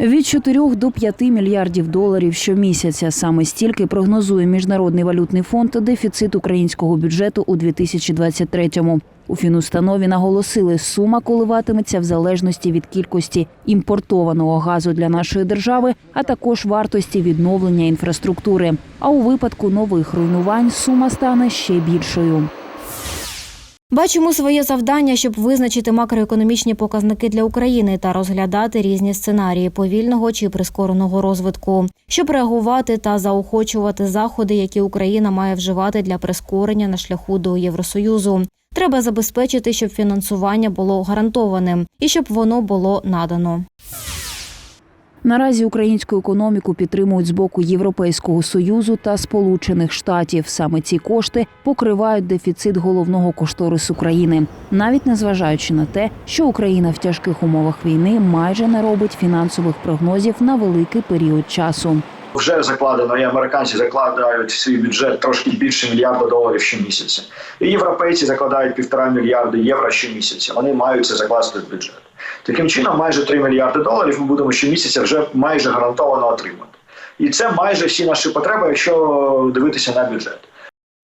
Від 4 до 5 мільярдів доларів щомісяця. Саме стільки прогнозує Міжнародний валютний фонд дефіцит українського бюджету у 2023-му. У фінустанові наголосили, сума коливатиметься в залежності від кількості імпортованого газу для нашої держави, а також вартості відновлення інфраструктури. А у випадку нових руйнувань сума стане ще більшою. Бачимо своє завдання, щоб визначити макроекономічні показники для України та розглядати різні сценарії повільного чи прискореного розвитку, щоб реагувати та заохочувати заходи, які Україна має вживати для прискорення на шляху до Євросоюзу. Треба забезпечити, щоб фінансування було гарантованим і щоб воно було надано. Наразі українську економіку підтримують з боку Європейського союзу та Сполучених Штатів. Саме ці кошти покривають дефіцит головного кошторису країни, навіть незважаючи на те, що Україна в тяжких умовах війни майже не робить фінансових прогнозів на великий період часу. Вже закладено, і американці закладають свій бюджет трошки більше мільярда доларів щомісяця. І європейці закладають півтора мільярда євро щомісяця. Вони мають це закласти в бюджет. Таким чином, майже 3 мільярди доларів ми будемо щомісяця вже майже гарантовано отримати. І це майже всі наші потреби, якщо дивитися на бюджет.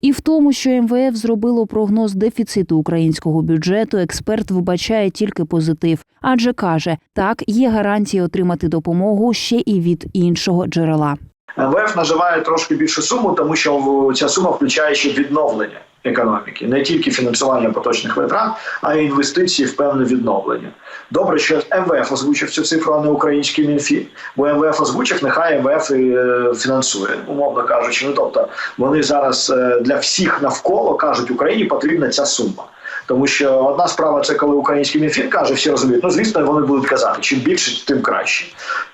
І в тому, що МВФ зробило прогноз дефіциту українського бюджету, експерт вбачає тільки позитив, адже каже, так є гарантії отримати допомогу ще і від іншого джерела. МВФ наживає трошки більшу суму, тому що ця сума включає ще відновлення економіки, не тільки фінансування поточних витрат, а й інвестиції в певне відновлення. Добре, що МВФ озвучив цю цифру, а не український мінфін. Бо МВФ озвучив, нехай МВФ і е, фінансує, умовно кажучи. Ну тобто вони зараз е, для всіх навколо кажуть, Україні потрібна ця сума. Тому що одна справа це коли український мінфін каже, всі розуміють. Ну звісно, вони будуть казати, чим більше, тим краще.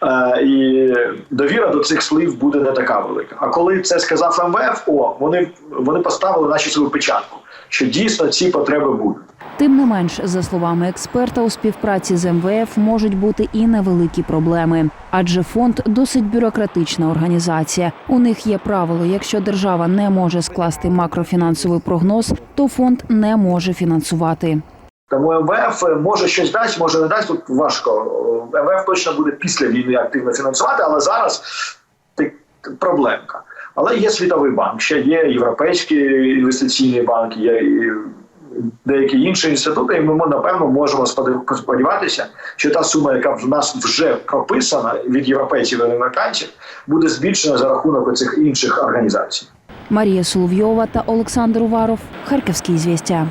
Е, і довіра до цих слів буде не така велика. А коли це сказав МВФ, о, вони, вони поставили наші свою печатку, що дійсно ці потреби будуть. Тим не менш, за словами експерта, у співпраці з МВФ можуть бути і невеликі проблеми, адже фонд досить бюрократична організація. У них є правило: якщо держава не може скласти макрофінансовий прогноз, то фонд не може фінансувати. Тому МВФ може щось дасть, може не дасть. Тут важко. МВФ точно буде після війни активно фінансувати, але зараз ти- проблемка. Але є Світовий банк, ще є Європейський інвестиційний банк, є і деякі інші інститути, і ми напевно можемо сподіватися, що та сума, яка в нас вже прописана від європейців і американців, буде збільшена за рахунок цих інших організацій. Марія Соловйова та Олександр Уваров, Харківські звістя.